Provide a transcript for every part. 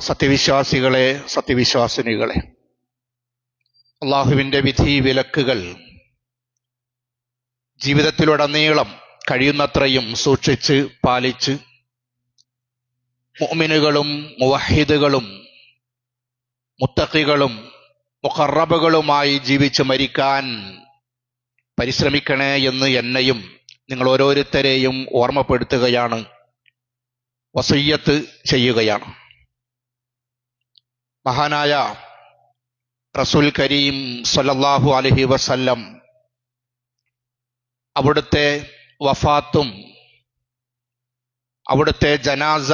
സത്യവിശ്വാസികളെ സത്യവിശ്വാസിനികളെ. അള്ളാഹുവിന്റെ വിധി വിലക്കുകൾ ജീവിതത്തിലുടനീളം കഴിയുന്നത്രയും സൂക്ഷിച്ച് പാലിച്ച് മുഅ്മിനുകളും മുവഹിദുകളും മുത്തഖികളും മുഖറബുകളുമായി ജീവിച്ച് മരിക്കാൻ പരിശ്രമിക്കണേ എന്ന് എന്നെയും നിങ്ങൾ ഓരോരുത്തരെയും ഓർമ്മപ്പെടുത്തുകയാണ് വസയ്യത്ത് ചെയ്യുകയാണ്. മഹാനായ റസൂൽ കരീം സൊല്ലാഹു അലഹി വസല്ലം അവിടുത്തെ വഫാത്തും അവിടുത്തെ ജനാസ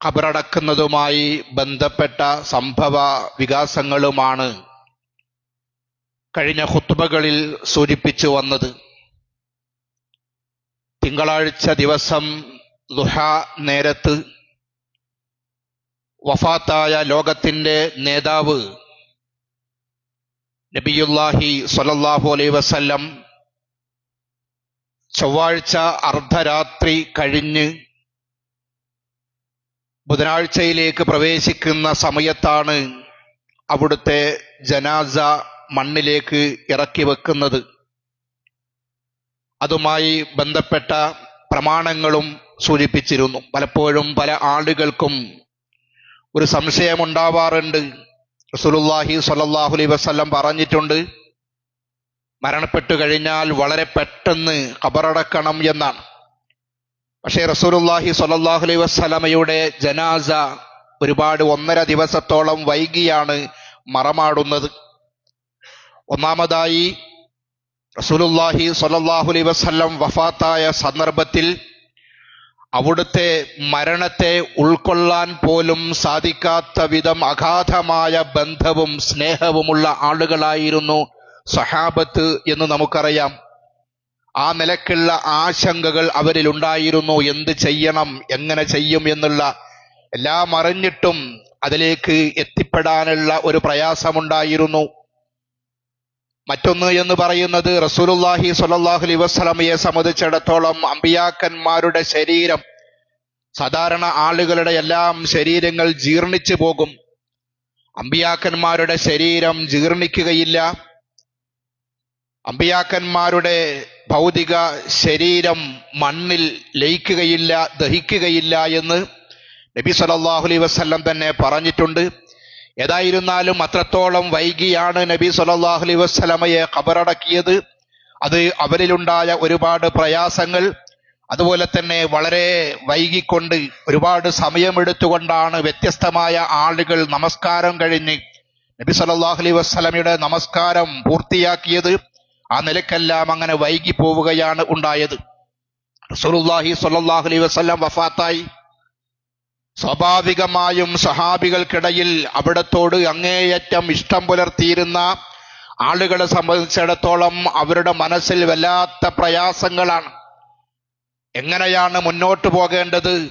ഖബറടക്കുന്നതുമായി ബന്ധപ്പെട്ട സംഭവ വികാസങ്ങളുമാണ് കഴിഞ്ഞ ഹുത്തുബകളിൽ സൂചിപ്പിച്ചു വന്നത്. തിങ്കളാഴ്ച ദിവസം ദുഹ നേരത്ത് വഫാത്തായ ലോകത്തിന്റെ നേതാവ് നബിയുല്ലാഹി സലല്ലാഹു അലൈ വസല്ലം ചൊവ്വാഴ്ച അർദ്ധരാത്രി കഴിഞ്ഞ് ബുധനാഴ്ചയിലേക്ക് പ്രവേശിക്കുന്ന സമയത്താണ് അവിടുത്തെ ജനാസ മണ്ണിലേക്ക് ഇറക്കി വെക്കുന്നത്. അതുമായി ബന്ധപ്പെട്ട പ്രമാണങ്ങളും സൂചിപ്പിച്ചിരുന്നു. പലപ്പോഴും പല ആളുകൾക്കും ഒരു സംശയമുണ്ടാവാറുണ്ട്. റസൂലുള്ളാഹി സ്വല്ലല്ലാഹു അലൈഹി വസല്ലം പറഞ്ഞിട്ടുണ്ട് മരണപ്പെട്ടു കഴിഞ്ഞാൽ വളരെ പെട്ടെന്ന് ഖബറടക്കണം എന്നാണ്. പക്ഷേ റസൂലുല്ലാഹി സ്വല്ലല്ലാഹു അലൈഹി വസല്ലമയുടെ ജനാസ ഒരുപാട് ഒന്നര ദിവസത്തോളം വൈകിയാണ് മറമാടുന്നത്. ഒന്നാമതായി റസൂലുല്ലാഹി സ്വല്ലല്ലാഹു അലൈഹി വസല്ലം വഫാത്തായ സന്ദർഭത്തിൽ അവിടുത്തെ മരണത്തെ ഉൾക്കൊള്ളാൻ പോലും സാധിക്കാത്ത വിധം അഗാധമായ ബന്ധവും സ്നേഹവുമുള്ള ആളുകളായിരുന്നു സഹാബത്ത് എന്ന് നമുക്കറിയാം. ആ നിലക്കുള്ള ആശങ്കകൾ അവരിൽ ഉണ്ടായിരുന്നു. എന്ത് ചെയ്യണം എങ്ങനെ ചെയ്യും എന്നുള്ള എല്ലാം അറിഞ്ഞിട്ടും അതിലേക്ക് എത്തിപ്പെടാനുള്ള ഒരു പ്രയാസമുണ്ടായിരുന്നു. മറ്റൊന്ന് എന്ന് പറയുന്നത് റസൂലുല്ലാഹി സ്വല്ലല്ലാഹു അലൈഹി വസല്ലമയെ സംബന്ധിച്ചിടത്തോളം അമ്പിയാക്കന്മാരുടെ ശരീരം സാധാരണ ആളുകളുടെ എല്ലാം ശരീരങ്ങൾ ജീർണിച്ചു പോകും. അമ്പിയാക്കന്മാരുടെ ശരീരം ജീർണിക്കുകയില്ല. അമ്പിയാക്കന്മാരുടെ ഭൗതിക ശരീരം മണ്ണിൽ ലയിക്കുകയില്ല ദഹിക്കുകയില്ല എന്ന് നബി സ്വല്ലല്ലാഹു അലൈഹി വസല്ലം തന്നെ പറഞ്ഞിട്ടുണ്ട്. ഏതായിരുന്നാലും അത്രത്തോളം വൈകിയാണ് നബി സല്ലല്ലാഹു അലൈഹി വസല്ലമയെ ഖബറടക്കിയത്. അത് അവരിലുണ്ടായ ഒരുപാട് പ്രയാസങ്ങൾ. അതുപോലെ തന്നെ വളരെ വൈകിക്കൊണ്ട് ഒരുപാട് സമയമെടുത്തുകൊണ്ടാണ് വ്യത്യസ്തമായ ആളുകൾ നമസ്കാരം കഴിഞ്ഞ് നബി സല്ലല്ലാഹു അലൈഹി വസല്ലമയുടെ നമസ്കാരം പൂർത്തിയാക്കിയത്. ആ നിലക്കെല്ലാം അങ്ങനെ വൈകി പോവുകയാണ് ഉണ്ടായത്. റസൂലുള്ളാഹി സ്വല്ലല്ലാഹു അലൈഹി വസല്ലം വഫാത്തായി. സ്വാഭാവികമായും സഹാബികൾക്കിടയിൽ അവിടത്തോട് അങ്ങേയറ്റം ഇഷ്ടം പുലർത്തിയിരുന്ന ആളുകളെ സംബന്ധിച്ചിടത്തോളം അവരുടെ മനസ്സിൽ വല്ലാത്ത പ്രയാസങ്ങളാണ്. എങ്ങനെയാണ് മുന്നോട്ട് പോകേണ്ടത്?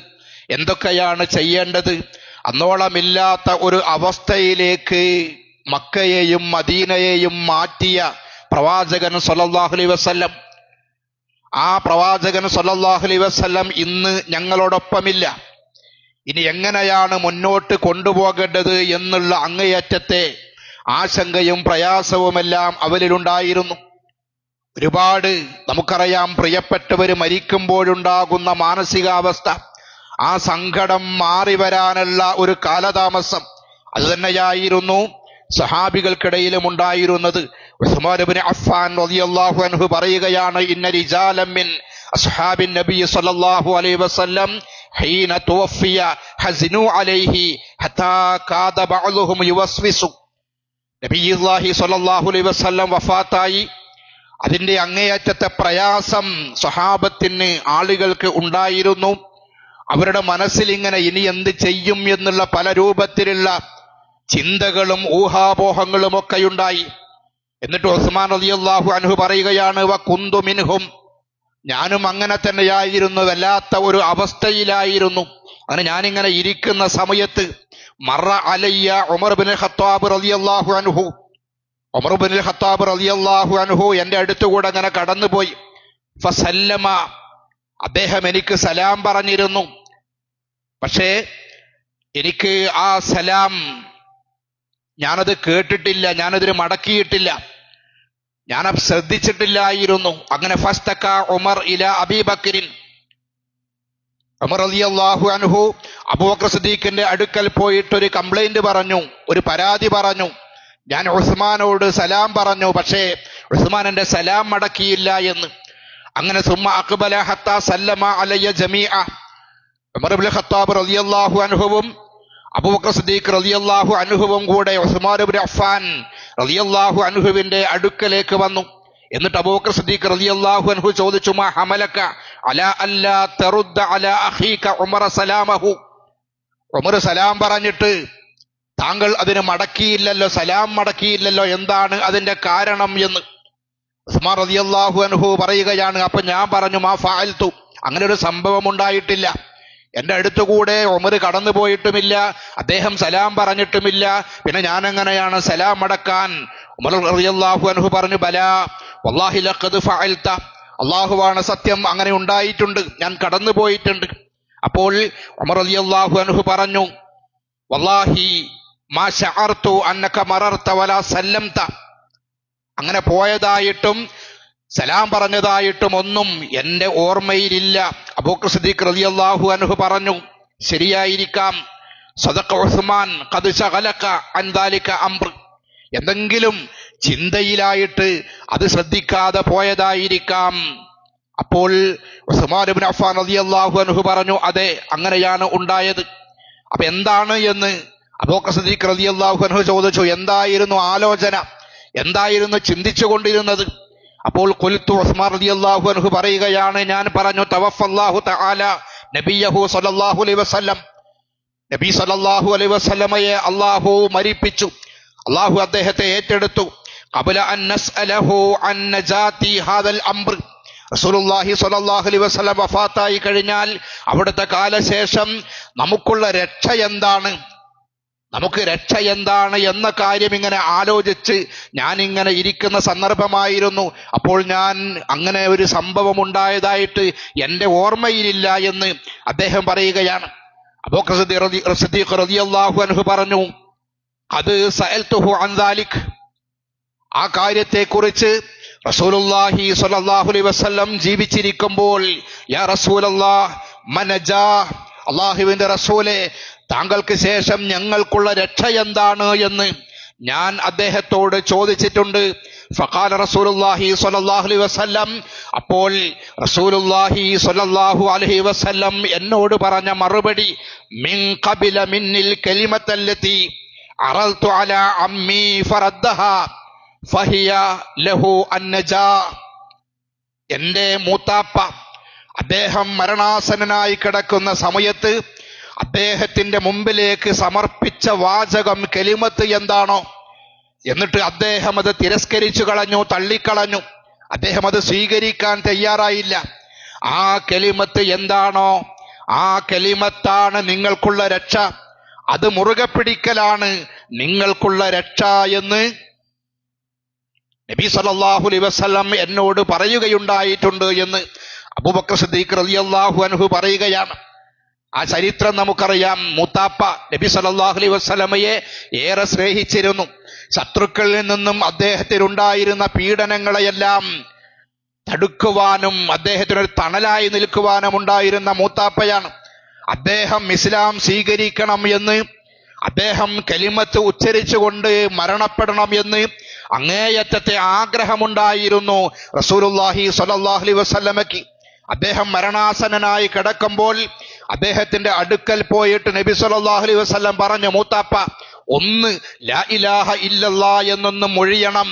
എന്തൊക്കെയാണ് ചെയ്യേണ്ടത്? അന്നോളമില്ലാത്ത ഒരു അവസ്ഥയിലേക്ക് മക്കയെയും മദീനയെയും മാറ്റിയ പ്രവാചകൻ സൊല്ലാഹുലി വസ്ല്ലം. ആ പ്രവാചകൻ സൊല്ലാഹുലി വസല്ലം ഇന്ന് ഞങ്ങളോടൊപ്പമില്ല. ഇനി എങ്ങനെയാണ് മുന്നോട്ട് കൊണ്ടുപോകേണ്ടത് എന്നുള്ള അങ്ങേയറ്റത്തെ ആശങ്കയും പ്രയാസവുമെല്ലാം അവരിലുണ്ടായിരുന്നു. ഒരുപാട് നമുക്കറിയാം പ്രിയപ്പെട്ടവർ മരിക്കുമ്പോഴുണ്ടാകുന്ന മാനസികാവസ്ഥ ആ സങ്കടം മാറി വരാനുള്ള ഒരു കാലതാമസം അത് തന്നെയായിരുന്നു സഹാബികൾക്കിടയിലും ഉണ്ടായിരുന്നത്. അഫ്ഫാൻ റളിയല്ലാഹു അൻഹു പറയുകയാണ് ഇന്ന ജാലമ്മിൻ അസ്ഹാബിൻ നബി സല്ലല്ലാഹു അലൈഹി വസല്ലം ഹീന തുവഫിയ ഹസിനു അലൈഹി ഹത്താ കാദ ബഅലുഹും യുവസ്വിസു. നബിയുല്ലാഹി സ്വല്ലല്ലാഹു അലൈഹി വസല്ലം വഫാത്തായി. അതിന്റെ അങ്ങേയറ്റത്തെ പ്രയാസം സ്വഹാബത്തിന് ആളുകൾക്ക് ഉണ്ടായിരുന്നു. അവരുടെ മനസ്സിൽ ഇങ്ങനെ ഇനി എന്ത് ചെയ്യും എന്നുള്ള പല രൂപത്തിലുള്ള ചിന്തകളും ഊഹാപോഹങ്ങളും ഒക്കെ ഉണ്ടായി എന്നിട്ട് ഉസ്മാൻ റളിയല്ലാഹു അനുഹു പറയുകയാണ് വ കുന്തു മിൻഹും ഞാനും അങ്ങനെ തന്നെയായിരുന്നു വല്ലാത്ത ഒരു അവസ്ഥയിലായിരുന്നു. അങ്ങനെ ഞാനിങ്ങനെ ഇരിക്കുന്ന സമയത്ത് മറ അലയ്യ ഉമർ ബിൻ ഖത്താബ് റളിയല്ലാഹു അനുഹു ഉമർ ബിൻ ഖത്താബ് റളിയല്ലാഹു അനുഹു എന്റെ അടുത്തുകൂടെ അങ്ങനെ കടന്നുപോയി. ഫസല്ലമ അദ്ദേഹം എനിക്ക് സലാം പറഞ്ഞിരുന്നു. പക്ഷേ എനിക്ക് ആ സലാം ഞാനത് കേട്ടിട്ടില്ല ഞാനതിന് മടക്കിയിട്ടില്ല. ഞാൻ ശ്രദ്ധിച്ചിട്ടില്ലായിരുന്നു. അങ്ങനെ ഫസ്തക്ക ഉമർ ഇല അബീബക്കരിൻ ഉമർ അലിയല്ലാഹു അൻഹു അബൂബക്കർ സിദ്ദീഖിന്റെ അടുക്കൽ പോയിട്ട് ഒരു കംപ്ലൈന്റ് പറഞ്ഞു. ഒരു പരാതി പറഞ്ഞു. ഞാൻ ഉസ്മാനോട് സലാം പറഞ്ഞു. പക്ഷേ ഉസ്മാൻ എന്റെ സലാം മടക്കിയില്ല എന്ന്. അങ്ങനെ സുമ അക്ബല ഹത്ത സല്ലമ അലയ്യ ജമീഅ. ഉമർ ഇബ്നു ഖത്താബ് റളിയല്ലാഹു അൻഹുവും അബൂബക്കർ സിദ്ദീഖ് റളിയല്ലാഹു അൻഹുവും കൂടെ ഉസ്മാൻ ഇബ്നു അഫ്ഫാൻ റളിയല്ലാഹു അൻഹുവിന്റെ അടുക്കലേക്ക് വന്നു. എന്നിട്ട് അബൂബക്കർ സിദ്ദീഖ് റളിയല്ലാഹു അനുഹു ചോദിച്ചു മാ ഹമലക അലാ അല്ലാ തറുദ്ദ അലാ അഖീക ഉമർ സലാമഹു? ഉമർ സലാം പറഞ്ഞിട്ട് താങ്കൾ അതിന് മടക്കിയില്ലല്ലോ സലാം മടക്കിയില്ലല്ലോ എന്താണ് അതിന്റെ കാരണം എന്ന്? ഉസ്മാൻ റളിയല്ലാഹു അനുഹു പറയുകയാണ് അപ്പൊ ഞാൻ പറഞ്ഞു മാ ഫഅൽതു അങ്ങനെ ഒരു സംഭവം ഉണ്ടായിട്ടില്ല. എന്റെ അടുത്തുകൂടെ ഉമർ കടന്നു പോയിട്ടുമില്ല അദ്ദേഹം സലാം പറഞ്ഞിട്ടുമില്ല. പിന്നെ ഞാൻ എങ്ങനെയാണ് സലാം അടക്കാൻ? ഉമർ റളിയല്ലാഹു അൻഹു പറഞ്ഞു ബല വല്ലാഹി ലഖദ് ഫഅൽത. അള്ളാഹുവാണ് സത്യം അങ്ങനെ ഉണ്ടായിട്ടുണ്ട് ഞാൻ കടന്നു പോയിട്ടുണ്ട്. അപ്പോൾ ഉമർ റളിയല്ലാഹു അൻഹു പറഞ്ഞു വല്ലാഹി മാ ശഅർതു അന്നക മറർത വലാ സല്ലംത. അങ്ങനെ പോയതായിട്ടും സലാം പറഞ്ഞതായിട്ടും ഒന്നും എന്റെ ഓർമ്മയിലില്ല. അബൂക്കർ സിദ്ദീഖ് അൻഹു പറഞ്ഞു ശരിയായിരിക്കാം. സദഖ ഉസ്മാൻ ഖദ് ശഗലക അൻ ദാലിക അംർ. എന്തെങ്കിലും ചിന്തയിലായിട്ട് അത് ശ്രദ്ധിക്കാതെ പോയതായിരിക്കാം. അപ്പോൾ ഉസ്മാൻ ഇബ്നു അഫ്ഫാൻ റളിയല്ലാഹു അൻഹു പറഞ്ഞു അതെ അങ്ങനെയാണ് ഉണ്ടായത്. അപ്പൊ എന്താണ് എന്ന് അബൂക്കർ സിദ്ദീഖ് അൻഹു ചോദിച്ചു എന്തായിരുന്നു ആലോചന? എന്തായിരുന്നു ചിന്തിച്ചു കൊണ്ടിരുന്നത് അപ്പോൾ കൊലുത്തു ഉസ്മാൻ റളിയല്ലാഹു അൻഹു പറയുകയാണ് ഞാൻ പറഞ്ഞു തവഫല്ലാഹു തആല നബിയഹു സല്ലല്ലാഹു അലൈഹി വസല്ലം. നബി സല്ലല്ലാഹു അലൈഹി വസല്ലമയെ അല്ലാഹു മരിപ്പിച്ചു. അല്ലാഹു അദ്ദേഹത്തെ ഏറ്റെടുത്തു. ഖബല അൻ നസ്അലഹു അൻ നജാതി ഹാദൽ അംർ റസൂലുള്ളാഹി സ്വല്ലല്ലാഹു അലൈഹി വസല്ലം വഫാത്തായി കഴിഞ്ഞാൽ അവിടുത്തെ കാലശേഷം നമുക്കുള്ള രക്ഷ എന്താണ്? നമുക്ക് രക്ഷ എന്താണ് എന്ന കാര്യം ഇങ്ങനെ ആലോചിച്ച് ഞാൻ ഇങ്ങനെ ഇരിക്കുന്ന സന്ദർഭമായിരുന്നു. അപ്പോൾ ഞാൻ അങ്ങനെ ഒരു സംഭവം ഉണ്ടായതായിട്ട് എന്റെ ഓർമ്മയിലില്ല എന്ന് അദ്ദേഹം പറയുകയാണ്. അൻഹു പറഞ്ഞു അത് സഅൽതുഹു അൻ ദാലിക്. ആ കാര്യത്തെക്കുറിച്ച് റസൂലുള്ളാഹി സ്വല്ലല്ലാഹു അലൈഹി വസല്ലം ജീവിച്ചിരിക്കുമ്പോൾ യാ റസൂലല്ലാ മനജ അള്ളാഹുവിന്റെ റസൂലെ താങ്കൾക്ക് ശേഷം ഞങ്ങൾക്കുള്ള രക്ഷ എന്താണ് എന്ന് ഞാൻ അദ്ദേഹത്തോട് ചോദിച്ചിട്ടുണ്ട്. ഫഖാല റസൂലുള്ളാഹി സ്വല്ലല്ലാഹു അലൈഹി വസല്ലം അപ്പോൾ റസൂലുള്ളാഹി സ്വല്ലല്ലാഹു അലൈഹി വസല്ലം എന്നോട് പറഞ്ഞ മറുപടി മിൻ ഖബില മിന്നിൽ കലിമത്തല്ലത്തി അറൽതു അലാ അമ്മി ഫറദ്ദഹ ഫഹിയ ലഹു അന്നജാ. എന്റെ മൂത്താപ്പ അദ്ദേഹം മരണാസനനായി കിടക്കുന്ന സമയത്ത് അദ്ദേഹത്തിന്റെ മുമ്പിലേക്ക് സമർപ്പിച്ച വാചകം കെലിമത്ത് എന്താണോ? എന്നിട്ട് അദ്ദേഹം അത് തിരസ്കരിച്ചു കളഞ്ഞു തള്ളിക്കളഞ്ഞു. അദ്ദേഹം അത് സ്വീകരിക്കാൻ തയ്യാറായില്ല. ആ കെലിമത്ത് എന്താണോ? ആ കെലിമത്താണ് നിങ്ങൾക്കുള്ള രക്ഷ. അത് മുറുകെ പിടിക്കലാണ് നിങ്ങൾക്കുള്ള രക്ഷ എന്ന് നബി സല്ലല്ലാഹു അലൈഹി വസല്ലം എന്നോട് പറയുകയുണ്ടായിട്ടുണ്ട് എന്ന് അബൂബക്കർ സിദ്ദീഖ് റളിയല്ലാഹു അൻഹു പറയുകയാണ്. ആ ചരിത്രം നമുക്കറിയാം. മുത്താപ്പ നബി സല്ലല്ലാഹു അലൈഹി വസല്ലമയെ ഏറെ സ്നേഹിച്ചിരുന്നു. ശത്രുക്കളിൽ നിന്നും അദ്ദേഹത്തിനുണ്ടായിരുന്ന പീഡനങ്ങളെയെല്ലാം തടുക്കുവാനും അദ്ദേഹത്തിനൊരു തണലായി നിൽക്കുവാനും ഉണ്ടായിരുന്ന മൂത്താപ്പയാണ്. അദ്ദേഹം ഇസ്ലാം സ്വീകരിക്കണം എന്ന് അദ്ദേഹം കലിമത്ത് ഉച്ചരിച്ചുകൊണ്ട് മരണപ്പെടണം എന്ന് അങ്ങേയറ്റത്തെ ആഗ്രഹമുണ്ടായിരുന്നു റസൂലുല്ലാഹി അലൈഹി വസല്ലമയ്ക്ക്. അദ്ദേഹം മരണാസനനായി കിടക്കുമ്പോൾ അദ്ദേഹത്തിന്റെ അടുക്കൽ പോയിട്ട് നബി സല്ലല്ലാഹു അലൈഹി വസല്ലം പറഞ്ഞു മൂത്താപ്പ ഒന്ന് ലാ ഇലാഹ ഇല്ലല്ലാ എന്നൊന്ന് മൊഴിയണം.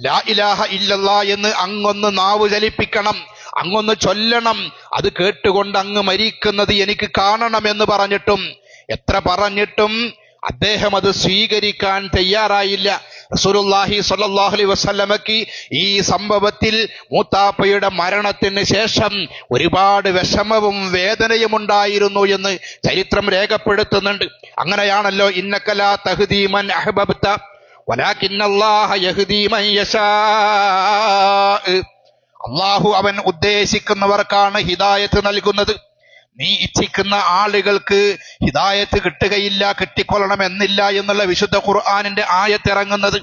ലാ ഇലാഹ ഇല്ലല്ലാ എന്ന് അങ്ങൊന്ന് നാവ് ചലിപ്പിക്കണം. അങ്ങൊന്ന് ചൊല്ലണം. അത് കേട്ടുകൊണ്ട് അങ്ങ് മരിക്കുന്നത് എനിക്ക് കാണണം എന്ന് പറഞ്ഞിട്ടും എത്ര പറഞ്ഞിട്ടും അദ്ദേഹം അത് സ്വീകരിക്കാൻ തയ്യാറായില്ല. സ്വല്ലല്ലാഹു അലൈഹി വസല്ലമക്ക് ഈ സംഭവത്തിൽ മൂത്താപ്പയുടെ മരണത്തിന് ശേഷം ഒരുപാട് വിഷമവും വേദനയും ഉണ്ടായിരുന്നു എന്ന് ചരിത്രം രേഖപ്പെടുത്തുന്നുണ്ട്. അങ്ങനെയാണല്ലോ ഇന്നക്കലാ തഹ്ദീമൻ അഹബബ്ത അള്ളാഹു അവൻ ഉദ്ദേശിക്കുന്നവർക്കാണ് ഹിദായത്ത് നൽകുന്നത്. നീ ഇച്ഛിക്കുന്ന ആളുകൾക്ക് ഹിദായത്ത് കിട്ടുകയില്ല കിട്ടിക്കൊള്ളണം എന്നില്ല എന്നുള്ള വിശുദ്ധ ഖുർആാനിന്റെ ആയത്തിറങ്ങുന്നത്.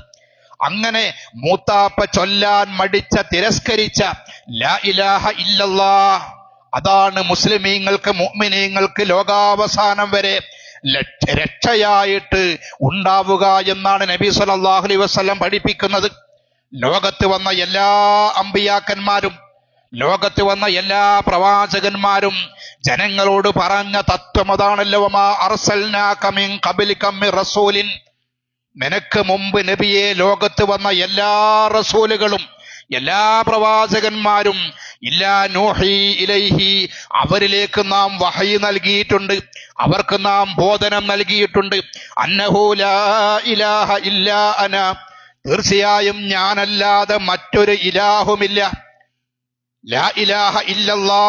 അങ്ങനെ മൂത്താപ്പ ചൊല്ലാൻ മടിച്ച തിരസ്കരിച്ച ലാ ഇലാഹ ഇല്ലല്ലാ അതാണ് മുസ്ലിമീങ്ങൾക്ക് മുഅ്മിനീങ്ങൾക്ക് ലോകാവസാനം വരെ രക്ഷയായിട്ട് ഉണ്ടാവുക എന്നാണ് നബി സല്ലല്ലാഹു അലൈഹി വസല്ലം പഠിപ്പിക്കുന്നത്. ലോകത്ത് വന്ന എല്ലാ അമ്പിയാക്കന്മാരും ലോകത്ത് വന്ന എല്ലാ പ്രവാചകന്മാരും ജനങ്ങളോട് പറഞ്ഞ തത്വം അതാണല്ലോ. റസൂലിൻ. നിനക്ക് മുമ്പ് നബിയെ ലോകത്ത് വന്ന എല്ലാ റസൂലുകളും എല്ലാ പ്രവാചകന്മാരും ഇല്ലാ നൂഹി ഇലൈഹി. അവരിലേക്ക് നാം വഹയി നൽകിയിട്ടുണ്ട്. അവർക്ക് നാം ബോധനം നൽകിയിട്ടുണ്ട്. അന്നഹു ലാ ഇലാഹ ഇല്ലാ അന. തീർച്ചയായും ഞാനല്ലാതെ മറ്റൊരു ഇലാഹുമില്ല. ലാ ഇലാഹ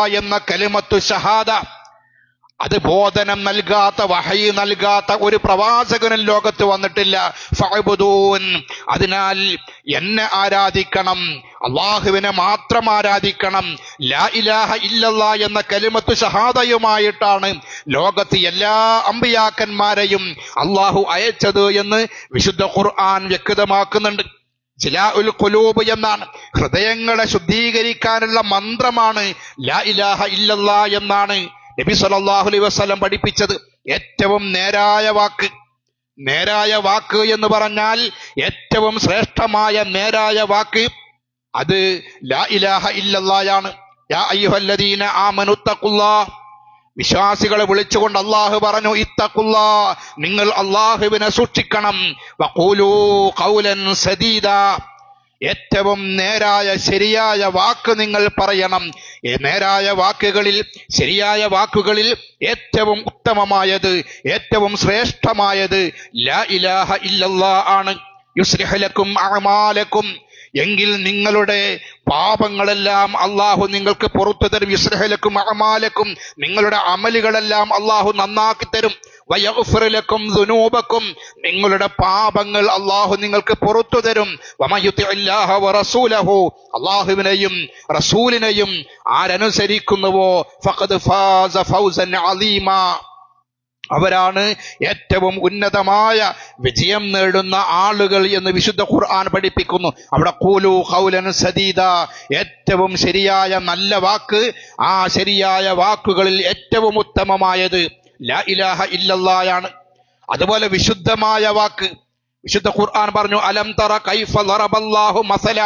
എന്ന കലിമത്തു ഷഹാദ. അത് ബോധനം നൽകാത്ത വഹയി നൽകാത്ത ഒരു പ്രവാചകനും ലോകത്ത് വന്നിട്ടില്ല. ഫഅ്ബുദൂൻ. അതിനാൽ എന്നെ ആരാധിക്കണം അള്ളാഹുവിനെ മാത്രം ആരാധിക്കണം. ലാ ഇലാഹ ഇല്ലല്ലാ എന്ന കലിമത്തു ഷഹാദയുമായിട്ടാണ് ലോകത്ത് എല്ലാ അമ്പിയാക്കന്മാരെയും അള്ളാഹു അയച്ചത് എന്ന് വിശുദ്ധ ഖുർആൻ വ്യക്തമാക്കുന്നുണ്ട്. ജിലാഉൽ ഖുലൂബ് എന്നാണ്. ഹൃദയങ്ങളെ ശുദ്ധീകരിക്കാനുള്ള മന്ത്രമാണ് ലാ ഇലാഹ ഇല്ലല്ലാ എന്നാണ് നബി സല്ലല്ലാഹു അലൈഹി വസല്ലം പഠിപ്പിച്ചത്. ഏറ്റവും നേരായ വാക്ക്. നേരായ വാക്ക് എന്ന് പറഞ്ഞാൽ ഏറ്റവും ശ്രേഷ്ഠമായ നേരായ വാക്ക് അത് ലാ ഇലാഹ ഇല്ലല്ലായാണ് യാ അയ്യുഹല്ലദീന വിശ്വാസികളെ വിളിച്ചുകൊണ്ട് അള്ളാഹു പറഞ്ഞു ഇത്തക്കുള്ള നിങ്ങൾ അള്ളാഹുവിനെ സൂക്ഷിക്കണം. കൗലൻ സദീദ. ഏറ്റവും നേരായ ശരിയായ വാക്ക് നിങ്ങൾ പറയണം. നേരായ വാക്കുകളിൽ ശരിയായ വാക്കുകളിൽ ഏറ്റവും ഉത്തമമായത് ഏറ്റവും ശ്രേഷ്ഠമായത് ലാ ഇലാഹ ഇല്ലല്ലാ ആണ്. യുസ്ലിഹ് ലക്കും അഅമാലക്കും എങ്കിൽ നിങ്ങളുടെ പാപങ്ങളെല്ലാം അള്ളാഹു നിങ്ങൾക്ക് പുറത്തു തരും. ഇസ്രഹലക്കും അമാലക്കും നിങ്ങളുടെ അമലുകളെല്ലാം അള്ളാഹു നന്നാക്കി തരും. വയഫുലക്കും ദുനൂപക്കും നിങ്ങളുടെ പാപങ്ങൾ അള്ളാഹു നിങ്ങൾക്ക് പുറത്തു തരും. അള്ളാഹുവിനെയും റസൂലിനെയും ആരനുസരിക്കുന്നുവോ? ഫഖദ് ഫാസ ഫൗസൻ അലീമാ. അവരാണ് ഏറ്റവും ഉന്നതമായ വിജയം നേടുന്ന ആളുകൾ എന്ന് വിശുദ്ധ ഖുർആൻ പഠിപ്പിക്കുന്നു. അവിടെ കൂലു ഖൗലൻ സദീദ. ഏറ്റവും ശരിയായ നല്ല വാക്ക് ആ ശരിയായ വാക്കുകളിൽ ഏറ്റവും ഉത്തമമായത് ലാ ഇലാഹ ഇല്ലല്ലായാണ്. അതുപോലെ വിശുദ്ധമായ വാക്ക്. വിശുദ്ധ ഖുർആൻ പറഞ്ഞു അലം തറ കൈഫ ദറബല്ലാഹു മസല.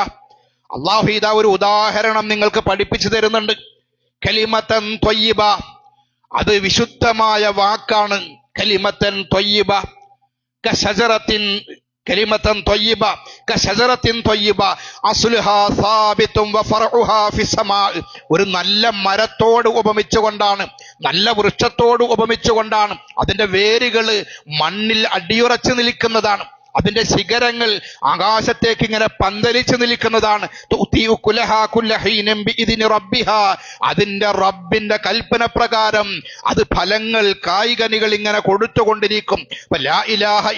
അള്ളാഹു ഇതാ ഒരു ഉദാഹരണം നിങ്ങൾക്ക് പഠിപ്പിച്ചു തരുന്നുണ്ട്. കലിമത്തൻ ത്വയ്യിബ. അത് വിശുദ്ധമായ വാക്കാണ്. കലിമത്തൻ തൊയ്യബ. കശജറത്തിൻ കലിമത്തൻ തൊയ്യബ. കശജറത്തിൻ തൊയ്യബ. അസ്ലുഹാ സാബിത്തും വഫറഉഹാ ഫിസ്സമാ. ഒരു നല്ല മരത്തോട് ഉപമിച്ചുകൊണ്ടാണ് നല്ല വൃക്ഷത്തോട് ഉപമിച്ചുകൊണ്ടാണ് അതിന്റെ വേരുകൾ മണ്ണിൽ അടിയുറച്ചു നിൽക്കുന്നതാണ്. അതിന്റെ ശിഖരങ്ങൾ ആകാശത്തേക്ക് ഇങ്ങനെ പന്തലിച്ചു നിൽക്കുന്നതാണ്. അതിന്റെ റബ്ബിന്റെ കൽപ്പന പ്രകാരം അത് ഫലങ്ങൾ കായികനികൾ ഇങ്ങനെ കൊടുത്തുകൊണ്ടിരിക്കും. ഇലാഹ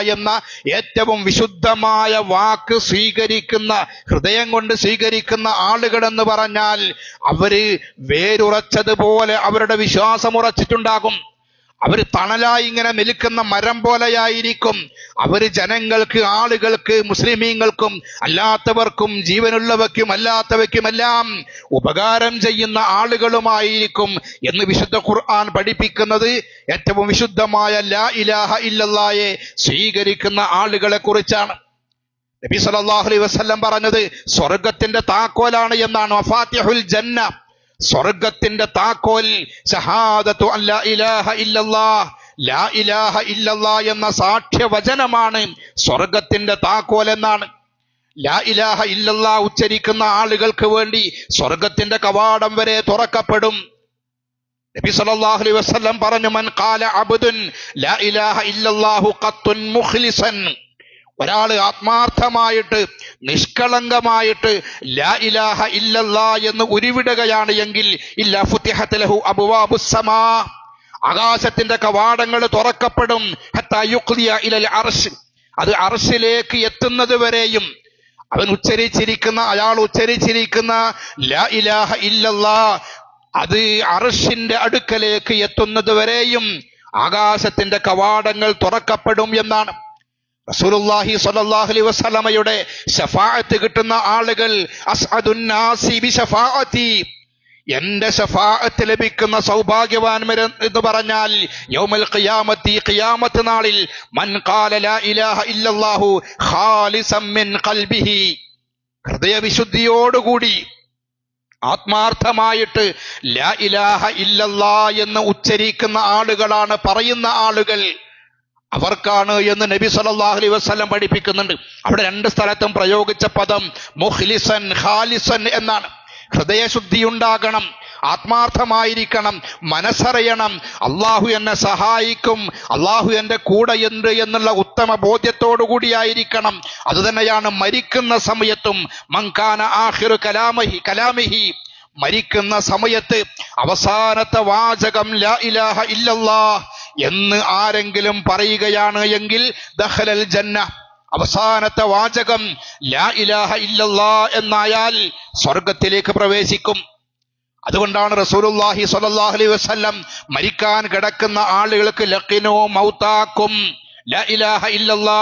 എന്ന ഏറ്റവും വിശുദ്ധമായ വാക്ക് സ്വീകരിക്കുന്ന ഹൃദയം കൊണ്ട് സ്വീകരിക്കുന്ന ആളുകൾ എന്ന് പറഞ്ഞാൽ അവർ വേരുറച്ചതുപോലെ അവരുടെ വിശ്വാസം ഉറച്ചിട്ടുണ്ടാകും. അവർ തണലായി ഇങ്ങനെ നിൽക്കുന്ന മരം പോലെയായിരിക്കും. അവർ ജനങ്ങൾക്ക് ആളുകൾക്ക് മുസ്ലിമീങ്ങൾക്കും അല്ലാത്തവർക്കും ജീവനുള്ളവയ്ക്കും അല്ലാത്തവയ്ക്കുമെല്ലാം ഉപകാരം ചെയ്യുന്ന ആളുകളുമായിരിക്കും എന്ന് വിശുദ്ധ ഖുർആൻ പഠിപ്പിക്കുന്നത്. ഏറ്റവും വിശുദ്ധമായ ലാ ഇലാഹ ഇല്ലല്ലായെ സ്വീകരിക്കുന്ന ആളുകളെ കുറിച്ചാണ്. നബി സല്ലല്ലാഹു അലൈഹി വസല്ലം പറഞ്ഞത് സ്വർഗത്തിന്റെ താക്കോലാണ് എന്നാണ്. ജന്ന സ്വർഗത്തിന്റെ താക്കോൽ ഷഹാദത്തു അല്ലാ ഇലാഹ ഇല്ലല്ലാ ലാ ഇലാഹ ഇല്ലല്ലാ എന്ന സാക്ഷ്യവചനമാണ് സ്വർഗത്തിന്റെ താക്കോൽ എന്നാണ്. ലാ ഇലാഹ ഇല്ലല്ലാ ഉച്ചരിക്കുന്ന ആളുകൾക്ക് വേണ്ടി സ്വർഗത്തിന്റെ കവാടം വരെ തുറക്കപ്പെടും. നബി സല്ലല്ലാഹു അലൈഹി വസല്ലം പറഞ്ഞു മൻ ഖാല അബ്ദുൻ ലാ ഇലാഹ ഇല്ലല്ലാഹു ഖത്തുൻ മുഖ്ലിസൻ. ഒരാൾ ആത്മാർത്ഥമായിട്ട് നിഷ്കളങ്കമായിട്ട് ലാ ഇലാഹ ഇല്ലല്ലാ എന്ന് ഉരുവിടുകയാണ് എങ്കിൽ ഇല്ലാ ഫുത്തിഹത്തലഹു അബ്വാബുസ് ആകാശത്തിന്റെ കവാടങ്ങൾ തുറക്കപ്പെടും. ഇലൽ അർശ്. അത് അർശിലേക്ക് എത്തുന്നത് വരെയും. അവൻ ഉച്ചരിച്ചിരിക്കുന്ന അയാൾ ഉച്ചരിച്ചിരിക്കുന്ന ലാ ഇലാഹ ഇല്ലല്ലാ അത് അർഷിന്റെ അടുക്കലേക്ക് എത്തുന്നത് വരെയും ആകാശത്തിന്റെ കവാടങ്ങൾ തുറക്കപ്പെടും എന്നാണ്. റസൂലുള്ളാഹി സ്വല്ലല്ലാഹു അലൈഹി വസല്ലമയുടെ ഷഫാഅത്ത് കിട്ടുന്ന ആളുകൾ അസ്അദുന്നാസി ബിശഫാഅത്തി എന്റെ ഷഫാഅത്ത് ലഭിക്കുന്ന സൗഭാഗ്യവാന്മാർ എന്ന് പറഞ്ഞാൽ യൗമൽ ഖിയാമത്തി ഖിയാമത്ത് നാളിൽ മൻ ഖാല ലാ ഇലാഹ ഇല്ലല്ലാഹു ഖാലിസം മിൻ ഖൽബിഹി. ഹൃദയവിശുദ്ധിയോടുകൂടി ആത്മാർത്ഥമായിട്ട് ലാ ഇലാഹ ഇല്ലല്ലാ എന്ന് ഉച്ചരിക്കുന്ന ആളുകളാണ് പറയുന്ന ആളുകൾ. അവർക്കാണ് എന്ന് നബി സല്ലല്ലാഹു അലൈഹി വസല്ലം പഠിപ്പിക്കുന്നുണ്ട്. അവിടെ രണ്ട് സ്ഥലത്തും പ്രയോഗിച്ച പദം മുഖ്ലിസൻ ഖാലിസൻ എന്നാണ്. ഹൃദയശുദ്ധി ഉണ്ടാകണം ആത്മാർത്ഥമായിരിക്കണം മനസ്സറിയണം. അള്ളാഹു എന്നെ സഹായിക്കും അള്ളാഹു എന്റെ കൂടെയുണ്ട് എന്നുള്ള ഉത്തമ ബോധ്യത്തോടു കൂടിയായിരിക്കണം അതുതന്നെയാണ് മരിക്കുന്ന സമയത്തും. മങ്കാന ആഹിറു കലാമഹി കലാമിഹി. മരിക്കുന്ന സമയത്ത് അവസാനത്തെ വാചകം ലാ ഇലാഹ ഇല്ലല്ലാ എന്ന് ആരെങ്കിലും പറയുകയാണ് എങ്കിൽ ദഹലൽ ജന്ന അവസാനത്തെ വാചകം ലാ ഇലാഹ ഇല്ലല്ലാ എന്നായാൽ സ്വർഗത്തിലേക്ക് പ്രവേശിക്കും. അതുകൊണ്ടാണ് റസൂലുള്ളാഹി സ്വല്ലല്ലാഹു അലൈഹി വസല്ലം മരിക്കാൻ കിടക്കുന്ന ആളുകൾക്ക് ലഖിനോ മൗതാക്കും ലാ ഇലാഹ ഇല്ലല്ലാ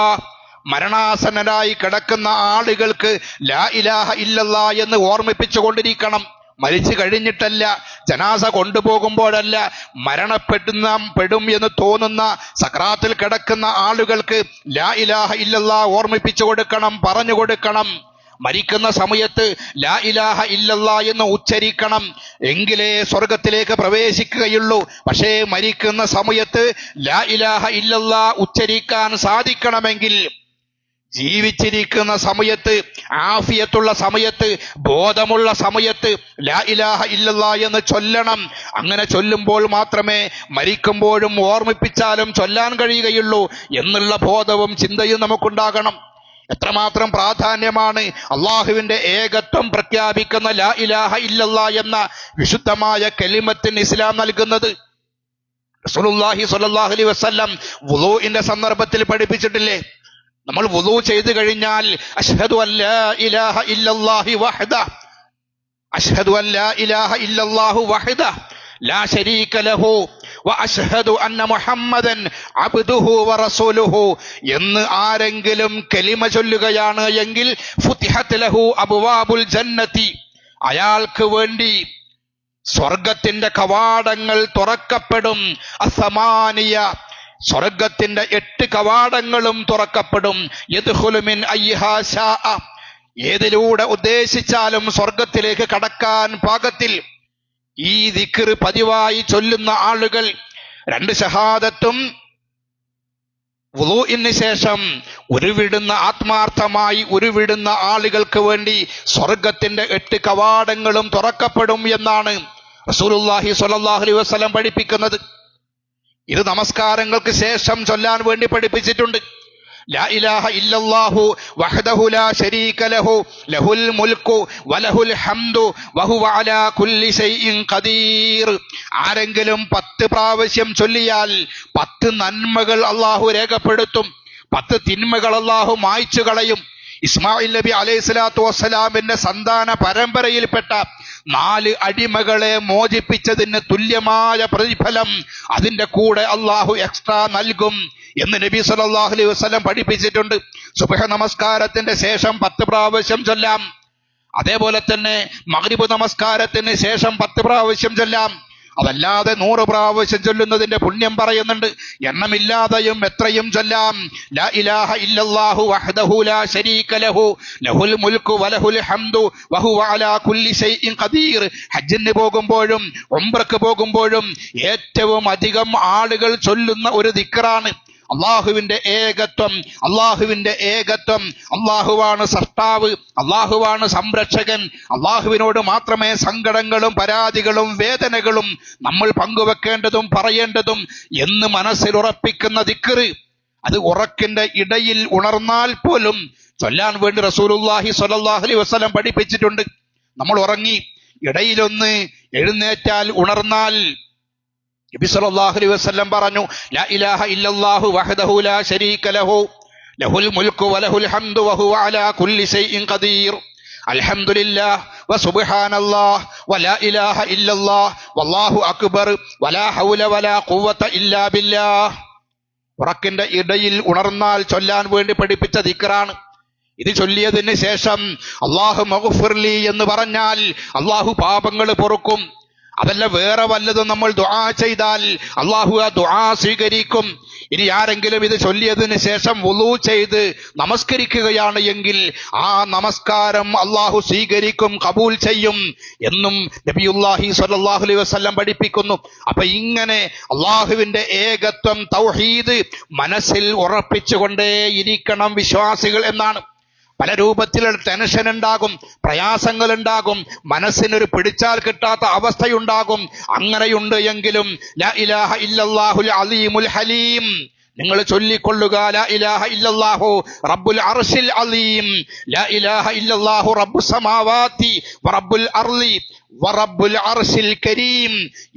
മരണാസന്നരായി കിടക്കുന്ന ആളുകൾക്ക് ലാ ഇലാഹ ഇല്ലല്ലാ എന്ന് ഓർമ്മിപ്പിച്ചു കൊണ്ടിരിക്കണം മരിച്ചു കഴിഞ്ഞിട്ടല്ല ജനാസ കൊണ്ടുപോകുമ്പോഴല്ല മരണപ്പെടുന്ന പെടും എന്ന് തോന്നുന്ന സക്രാത്തിൽ കിടക്കുന്ന ആളുകൾക്ക് ലാ ഇലാഹ ഇല്ലല്ലാ ഓർമ്മിപ്പിച്ചു കൊടുക്കണം പറഞ്ഞു കൊടുക്കണം. മരിക്കുന്ന സമയത്ത് ലാ ഇലാഹ ഇല്ലല്ല എന്ന് ഉച്ചരിക്കണം. എങ്കിലേ സ്വർഗത്തിലേക്ക് പ്രവേശിക്കുകയുള്ളൂ. പക്ഷേ മരിക്കുന്ന സമയത്ത് ലാ ഇലാഹ ഇല്ലല്ല ഉച്ചരിക്കാൻ സാധിക്കണമെങ്കിൽ ജീവിച്ചിരിക്കുന്ന സമയത്ത് ആഫിയത്തുള്ള സമയത്ത് ബോധമുള്ള സമയത്ത് ലാ ഇലാഹ ഇല്ലല്ല എന്ന് ചൊല്ലണം. അങ്ങനെ ചൊല്ലുമ്പോൾ മാത്രമേ മരിക്കുമ്പോഴും ഓർമ്മിപ്പിച്ചാലും ചൊല്ലാൻ കഴിയുകയുള്ളൂ എന്നുള്ള ബോധവും ചിന്തയും നമുക്കുണ്ടാകണം. എത്രമാത്രം പ്രാധാന്യമാണ് അള്ളാഹുവിന്റെ ഏകത്വം പ്രഖ്യാപിക്കുന്ന ലാ ഇലാഹ ഇല്ലല്ല എന്ന വിശുദ്ധമായ കെലിമത്തിന് ഇസ്ലാം നൽകുന്നത്. റസൂലുള്ളാഹി സ്വല്ലല്ലാഹു അലൈഹി വസല്ലം സന്ദർഭത്തിൽ പഠിപ്പിച്ചിട്ടില്ലേ? നമ്മൾ വുളു ചെയ്തു കഴിഞ്ഞാൽ അഷ്ഹദു അല്ലാ ഇലാഹ ഇല്ലല്ലാഹി വഹദ. അഷ്ഹദു അല്ലാ ഇലാഹ ഇല്ലല്ലാഹു വഹദ. ലാ ശരീക ലഹു. വഅഷ്ഹദു അന്ന മുഹമ്മദൻ അബ്ദുഹു വറസൂലുഹു എന്ന് ആരെങ്കിലും കലിമ ചൊല്ലുകയാണ് എങ്കിൽ ഫുതിഹത് ലഹു അബ്വാബുൽ ജന്നതി അയാൾക്ക് വേണ്ടി സ്വർഗത്തിന്റെ കവാടങ്ങൾ തുറക്കപ്പെടും. അസമാനിയ സ്വർഗത്തിന്റെ എട്ട് കവാടങ്ങളും തുറക്കപ്പെടും. ഏതിലൂടെ ഉദ്ദേശിച്ചാലും സ്വർഗത്തിലേക്ക് കടക്കാൻ പാകത്തിൽ. ഈ ദിക്ർ പതിവായി ചൊല്ലുന്ന ആളുകൾ രണ്ട് ഷഹാദത്തും ഇന് ശേഷം ഉരുവിടുന്ന ആത്മാർത്ഥമായി ഉരുവിടുന്ന ആളുകൾക്ക് വേണ്ടി സ്വർഗത്തിന്റെ എട്ട് കവാടങ്ങളും തുറക്കപ്പെടും എന്നാണ് റസൂലുള്ളാഹി സ്വല്ലല്ലാഹു അലൈഹി വസല്ലം പഠിപ്പിക്കുന്നത്. ഇത് നമസ്കാരങ്ങൾക്ക് ശേഷം ചൊല്ലാൻ വേണ്ടി പഠിപ്പിച്ചിട്ടുണ്ട്. ആരെങ്കിലും പത്ത് പ്രാവശ്യം ചൊല്ലിയാൽ പത്ത് നന്മകൾ അള്ളാഹു രേഖപ്പെടുത്തും പത്ത് തിന്മകൾ അള്ളാഹു മായ്ച്ചു കളയും ഇസ്മായിൽ നബി അലൈഹി സ്വലാത്തു വസ്സലാമിന്റെ സന്താന പരമ്പരയിൽപ്പെട്ട നാല് അടിമകളെ മോചിപ്പിച്ചതിന് തുല്യമായ പ്രതിഫലം അതിന്റെ കൂടെ അള്ളാഹു എക്സ്ട്രാ നൽകും എന്ന് നബി സല്ലല്ലാഹു അലൈഹി വസ്ലം പഠിപ്പിച്ചിട്ടുണ്ട്. സുബഹ നമസ്കാരത്തിന്റെ ശേഷം പത്ത് പ്രാവശ്യം ചൊല്ലാം. അതേപോലെ തന്നെ മഗ്രിബ് നമസ്കാരത്തിന് ശേഷം പത്ത് പ്രാവശ്യം ചൊല്ലാം. അതല്ലാതെ നൂറ് പ്രാവശ്യം ചൊല്ലുന്നതിന്റെ പുണ്യം പറയുന്നുണ്ട്. എണ്ണമില്ലാതെയും എത്രയും ചൊല്ലാം. ലാ ഇലാഹ ഇല്ലല്ലാഹു വഹ്ദഹു ലാ ലഹു. വലഹുൽ ഹംദു വഹുവ അലാ കുല്ലി ഷൈഇൻ ഖദീർ. ഹജ്ജിന് പോകുമ്പോഴും ഉംറക്ക് പോകുമ്പോഴും ഏറ്റവും അധികം ആളുകൾ ചൊല്ലുന്ന ഒരു ദിക്റാണ്. അള്ളാഹുവിന്റെ ഏകത്വം അള്ളാഹുവിന്റെ ഏകത്വം. അള്ളാഹുവാണ് സൃഷ്ടാവ് അള്ളാഹുവാണ് സംരക്ഷകൻ. അള്ളാഹുവിനോട് മാത്രമേ സങ്കടങ്ങളും പരാതികളും വേദനകളും നമ്മൾ പങ്കുവെക്കേണ്ടതും പറയേണ്ടതും എന്ന് മനസ്സിൽ ഉറപ്പിക്കുന്ന ദിക്കറ് അത് ഉറക്കിന്റെ ഇടയിൽ ഉണർന്നാൽ പോലും ചൊല്ലാൻ വേണ്ടി റസൂലുല്ലാഹി സ്വലല്ലാഹലി വസ്ലം പഠിപ്പിച്ചിട്ടുണ്ട്. നമ്മൾ ഉറങ്ങി ഇടയിലൊന്ന് എഴുന്നേറ്റാൽ ഉണർന്നാൽ നബി സല്ലല്ലാഹു അലൈഹി വസല്ലം പറഞ്ഞു ലാ ഇലാഹ ഇല്ലല്ലാഹു വഹ്ദഹു ലാ ലഹു ലഹുൽ വലഹുൽ ഹംദു അലാ കുല്ലി ഖദീർ. വലാ ഇലാഹ ഇല്ലല്ലാഹ് വല്ലാഹു അക്ബർ വലാ ഹൗല വലാ ഖുവത ഇല്ലാ ബില്ലാഹ്. ഉറക്കിന്റെ ഇടയിൽ ഉണർന്നാൽ ചൊല്ലാൻ വേണ്ടി പഠിപ്പിച്ച ദിക്റാണ്. ഇത് ചൊല്ലിയതിന് ശേഷം അള്ളാഹു എന്ന് പറഞ്ഞാൽ അള്ളാഹു പാപങ്ങൾ പൊറുക്കും. അതല്ല വേറെ വല്ലതും നമ്മൾ ദുആ ചെയ്താൽ അള്ളാഹു ആ ദുആ സ്വീകരിക്കും. ഇനി ആരെങ്കിലും ഇത് ചൊല്ലിയതിന് ശേഷം വുളു ചെയ്ത് നമസ്കരിക്കുകയാണ് എങ്കിൽ ആ നമസ്കാരം അള്ളാഹു സ്വീകരിക്കും കബൂൽ ചെയ്യും എന്നും നബിയുല്ലാഹി സ്വല്ലല്ലാഹു അലൈഹി വസല്ലം പഠിപ്പിക്കുന്നു. അപ്പൊ ഇങ്ങനെ അള്ളാഹുവിന്റെ ഏകത്വം തൗഹീദ് മനസ്സിൽ ഉറപ്പിച്ചുകൊണ്ടേ ഇരിക്കണം വിശ്വാസികൾ എന്നാണ്. പല രൂപത്തിലുള്ള ടെൻഷൻ ഉണ്ടാകും പ്രയാസങ്ങൾ ഉണ്ടാകും മനസ്സിനൊരു പിടിച്ചാൽ കിട്ടാത്ത അവസ്ഥയുണ്ടാകും. അങ്ങനെയുണ്ട് എങ്കിലും അലീമുൽ ഹലീം. നിങ്ങൾ ചൊല്ലിക്കൊള്ളുക ലാ ഇലാഹ ഇല്ലല്ലാഹു റബ്ബുൽ അർശിൽ അലീം. ലാ ഇലാഹ ഇല്ലല്ലാഹു റബ്ബു സമാവാതി വറബ്ബുൽ അർളി വറബ്ബുൽ അർശിൽ കരീം.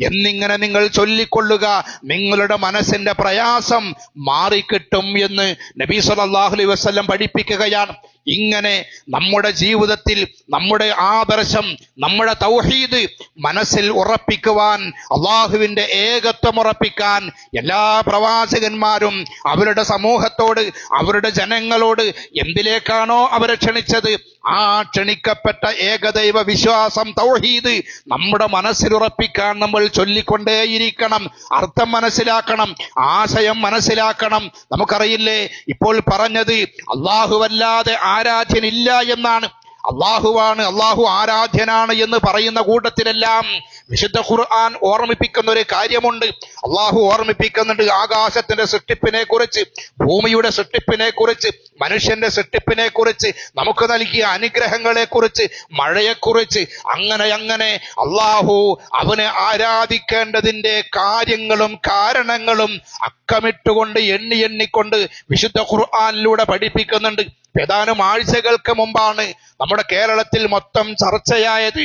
എന്നിങ്ങനെ നിങ്ങൾ ചൊല്ലിക്കൊള്ളുക നിങ്ങളുടെ മനസ്സിന്റെ പ്രയാസം മാറിക്കിട്ടും എന്ന് നബി സല്ലല്ലാഹു അലൈഹി വസല്ലം പഠിപ്പിക്കുകയാണ്. ഇങ്ങനെ നമ്മുടെ ജീവിതത്തിൽ നമ്മുടെ ആദർശം നമ്മുടെ തൗഹീദ് മനസ്സിൽ ഉറപ്പിക്കുവാൻ അള്ളാഹുവിന്റെ ഏകത്വം ഉറപ്പിക്കാൻ എല്ലാ പ്രവാചകന്മാരും അവരുടെ സമൂഹത്തോട് അവരുടെ ജനങ്ങളോട് എന്തിലേക്കാണോ അവരെ ക്ഷണിച്ചത്? ആ ക്ഷണിക്കപ്പെട്ട ഏകദൈവ വിശ്വാസം തൗഹീദ് നമ്മുടെ മനസ്സിൽ ഉറപ്പിക്കാൻ നമ്മൾ ചൊല്ലിക്കൊണ്ടേയിരിക്കണം. അർത്ഥം മനസ്സിലാക്കണം ആശയം മനസ്സിലാക്കണം. നമുക്കറിയില്ലേ ഇപ്പോൾ പറഞ്ഞത് അള്ളാഹുവല്ലാതെ ആരാധ്യനില്ല എന്നാണ്. അള്ളാഹുവാണ് അള്ളാഹു ആരാധ്യനാണ് എന്ന് പറയുന്ന കൂട്ടത്തിലെല്ലാം വിശുദ്ധ ഖുർആൻ ഓർമ്മിപ്പിക്കുന്ന ഒരു കാര്യമുണ്ട്. അള്ളാഹു ഓർമ്മിപ്പിക്കുന്നുണ്ട് ആകാശത്തിന്റെ സൃഷ്ടിപ്പിനെ കുറിച്ച് ഭൂമിയുടെ സൃഷ്ടിപ്പിനെ കുറിച്ച് മനുഷ്യന്റെ സൃഷ്ടിപ്പിനെ കുറിച്ച് നമുക്ക് നൽകിയ അനുഗ്രഹങ്ങളെ കുറിച്ച് മഴയെക്കുറിച്ച് അങ്ങനെ അങ്ങനെ. അള്ളാഹു അവനെ ആരാധിക്കേണ്ടതിന്റെ കാര്യങ്ങളും കാരണങ്ങളും അക്കമിട്ടുകൊണ്ട് എണ്ണി എണ്ണിക്കൊണ്ട് വിശുദ്ധ ഖുർആാനിലൂടെ പഠിപ്പിക്കുന്നുണ്ട്. ഏതാനും ആഴ്ചകൾക്ക് മുമ്പാണ് നമ്മുടെ കേരളത്തിൽ മൊത്തം ചർച്ചയായത്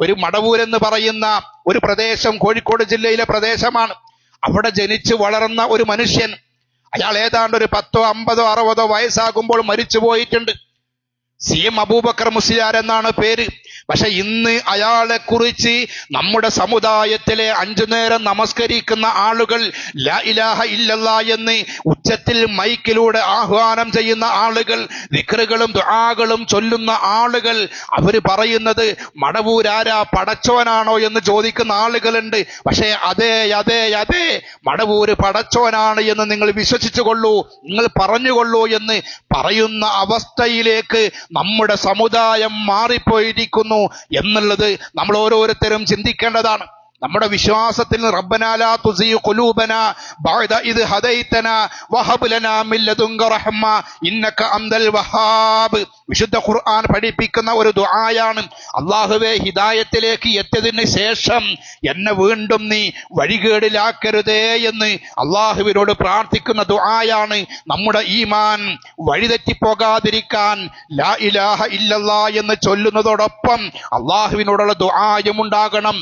ഒരു മടവൂർ എന്ന് പറയുന്ന ഒരു പ്രദേശം കോഴിക്കോട് ജില്ലയിലെ പ്രദേശമാണ്. അവിടെ ജനിച്ചു വളർന്ന ഒരു മനുഷ്യൻ. അയാൾ ഏതാണ്ട് ഒരു പത്തോ അമ്പതോ അറുപതോ വയസ്സാകുമ്പോൾ മരിച്ചു പോയിട്ടുണ്ട് സി എം അബൂബക്കർ മുസ്ലിയാർ എന്നാണ് പേര്. പക്ഷെ ഇന്ന് അയാളെ കുറിച്ച് നമ്മുടെ സമുദായത്തിലെ അഞ്ചു നേരം നമസ്കരിക്കുന്ന ആളുകൾ ലാ ഇലാഹ ഇല്ലല്ല എന്ന് ഉച്ചത്തിൽ മൈക്കിലൂടെ ആഹ്വാനം ചെയ്യുന്ന ആളുകൾ വിക്രുകളും ദുആകളും ചൊല്ലുന്ന ആളുകൾ അവർ പറയുന്നത് മടവൂരാരാ പടച്ചോനാണോ എന്ന് ചോദിക്കുന്ന ആളുകളുണ്ട്. പക്ഷേ അതെ അതെ അതെ മടവൂര് പടച്ചോനാണ് എന്ന് നിങ്ങൾ വിശ്വസിച്ചു കൊള്ളൂ നിങ്ങൾ പറഞ്ഞുകൊള്ളൂ എന്ന് പറയുന്ന അവസ്ഥയിലേക്ക് നമ്മുടെ സമുദായം മാറിപ്പോയിരിക്കുന്നു. എന്നുള്ളത് നമ്മൾ ഓരോരുത്തരും ചിന്തിക്കേണ്ടതാണ്. നമ്മുടെ വിശ്വാസത്തിൽ ബഅദ വഹബ് ലനാ റഹ്മ ഇന്നക അംദൽ വഹാബ്. വിശുദ്ധ ഖുർആൻ പഠിപ്പിക്കുന്ന ഒരു ദുആയാണ്. അള്ളാഹുവേ ഹിദായത്തിലേക്ക് എത്തിയതിന് ശേഷം എന്നെ വീണ്ടും നീ വഴികേടിലാക്കരുതേ എന്ന് അള്ളാഹുവിനോട് പ്രാർത്ഥിക്കുന്ന ദുആയാണ്. നമ്മുടെ ഈമാൻ വഴിതെറ്റിപ്പോകാതിരിക്കാൻ ലാ ഇലാഹ ഇല്ലല്ലാ എന്ന് ചൊല്ലുന്നതോടൊപ്പം അള്ളാഹുവിനോടുള്ള ദുആയും ഉണ്ടാകണം.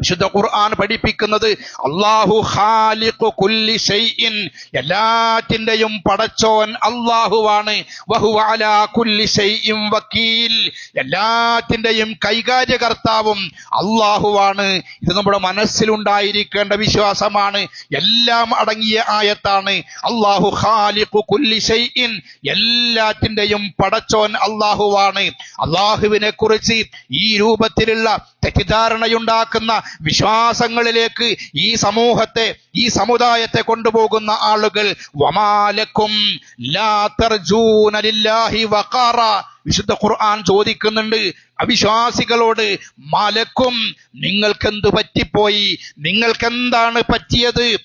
വിശുദ്ധ ഖുർആൻ പഠിപ്പിക്കുന്നത് അള്ളാഹു ഖാലിഖു കുല്ലി ഷൈഇൻ എല്ലാറ്റിന്റെയും പടച്ചോൻ അള്ളാഹുവാണ് വഹുവ അലാ കുല്ലി ഷൈഇൻ വക്കീൽ. എല്ലാറ്റിന്റെയും കൈകാര്യകർത്താവും അള്ളാഹുവാണ് ഇത് നമ്മുടെ മനസ്സിലുണ്ടായിരിക്കേണ്ട വിശ്വാസമാണ്. എല്ലാം അടങ്ങിയ ആയത്താണ് അള്ളാഹു ഖാലിഖു കുല്ലി ഷൈഇൻ എല്ലാറ്റിന്റെയും പടച്ചോൻ അള്ളാഹുവാണ് അള്ളാഹുവിനെ കുറിച്ച് ഈ രൂപത്തിലുള്ള തെറ്റിദ്ധാരണയുണ്ടാക്കുന്ന വിശ്വാസങ്ങളിലേക്ക് ഈ സമൂഹത്തെ ഈ സമുദായത്തെ കൊണ്ടുപോകുന്ന ആളുകൾ വമാലക്കും ലാ തർജൂനലില്ലാഹി വഖാറ വിശുദ്ധ ഖുർആൻ ചോദിക്കുന്നുണ്ട്. അവിശ്വാസികളോട് മലക്കും നിങ്ങൾക്കെന്ത് പറ്റിപ്പോയി? നിങ്ങൾക്കെന്താണ് പറ്റിയത്?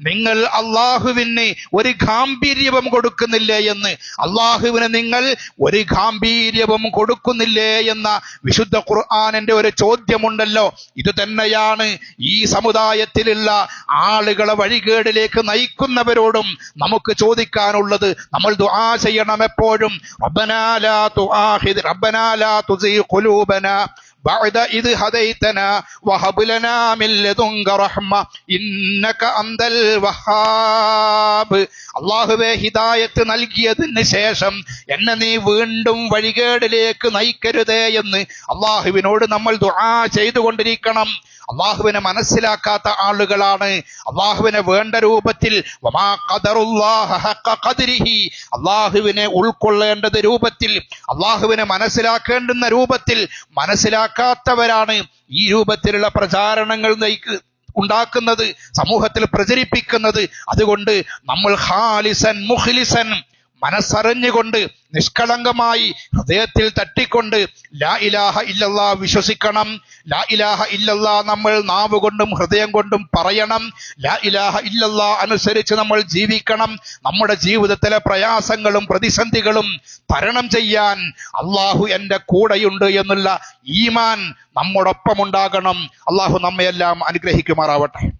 നിങ്ങൾ അള്ളാഹുവിന് ഒരു ഗാംഭീര്യവും കൊടുക്കുന്നില്ലേ എന്ന്. അള്ളാഹുവിന് നിങ്ങൾ ഒരു ഗാംഭീര്യവും കൊടുക്കുന്നില്ലേ എന്ന വിശുദ്ധ ഖുർആാനിന്റെ ഒരു ചോദ്യമുണ്ടല്ലോ. ഇത് തന്നെയാണ് ഈ സമുദായത്തിലുള്ള ആളുകളെ വഴികേടിലേക്ക് നയിക്കുന്നവരോടും നമുക്ക് ചോദിക്കാനുള്ളത്. നമ്മൾ ദുആ ചെയ്യണം എപ്പോഴും റബ്ബനാ ലാ തുആഖിദ് റബ്ബനാ ലാ തുസീ ഖുലൂബന بعد إذ هديتنا وهب لنا من لدنك رحمة إنك أنت الوهاب അള്ളാഹുവെ ഹിദായത്ത് നൽകിയതിന് ശേഷം എന്നെ നീ വീണ്ടും വഴികേടിലേക്ക് നയിക്കരുതേ എന്ന് അള്ളാഹുവിനോട് നമ്മൾ ദുആ ചെയ്തുകൊണ്ടിരിക്കണം അള്ളാഹുവിനെ മനസ്സിലാക്കാത്ത ആളുകളാണ് അള്ളാഹുവിനെ വേണ്ട രൂപത്തിൽ. അള്ളാഹുവിനെ ഉൾക്കൊള്ളേണ്ടത് രൂപത്തിൽ അള്ളാഹുവിനെ മനസ്സിലാക്കേണ്ടുന്ന രൂപത്തിൽ മനസ്സിലാക്കാത്തവരാണ് ഈ രൂപത്തിലുള്ള പ്രചാരണങ്ങൾ നയിക്ക് ഉണ്ടാക്കുന്നത് സമൂഹത്തിൽ പ്രചരിപ്പിക്കുന്നത് അതുകൊണ്ട് നമ്മൾ ഹാലിസൻ മുഖ്ലിസൻ മനസ്സറിഞ്ഞുകൊണ്ട് നിഷ്കളങ്കമായി ഹൃദയത്തിൽ തട്ടിക്കൊണ്ട് ലാ ഇലാഹ ഇല്ലല്ലാ വിശ്വസിക്കണം. ലാ ഇലാഹ ഇല്ലല്ലാ നമ്മൾ നാവ് കൊണ്ടും ഹൃദയം കൊണ്ടും പറയണം. ലാ ഇലാഹ ഇല്ലല്ലാ അനുസരിച്ച് നമ്മൾ ജീവിക്കണം. നമ്മുടെ ജീവിതത്തിലെ പ്രയാസങ്ങളും പ്രതിസന്ധികളും തരണം ചെയ്യാൻ അള്ളാഹു എന്റെ കൂടെയുണ്ട് എന്നുള്ള ഈമാൻ നമ്മോടൊപ്പം ഉണ്ടാകണം അള്ളാഹു നമ്മയെല്ലാം അനുഗ്രഹിക്കുമാറാവട്ടെ.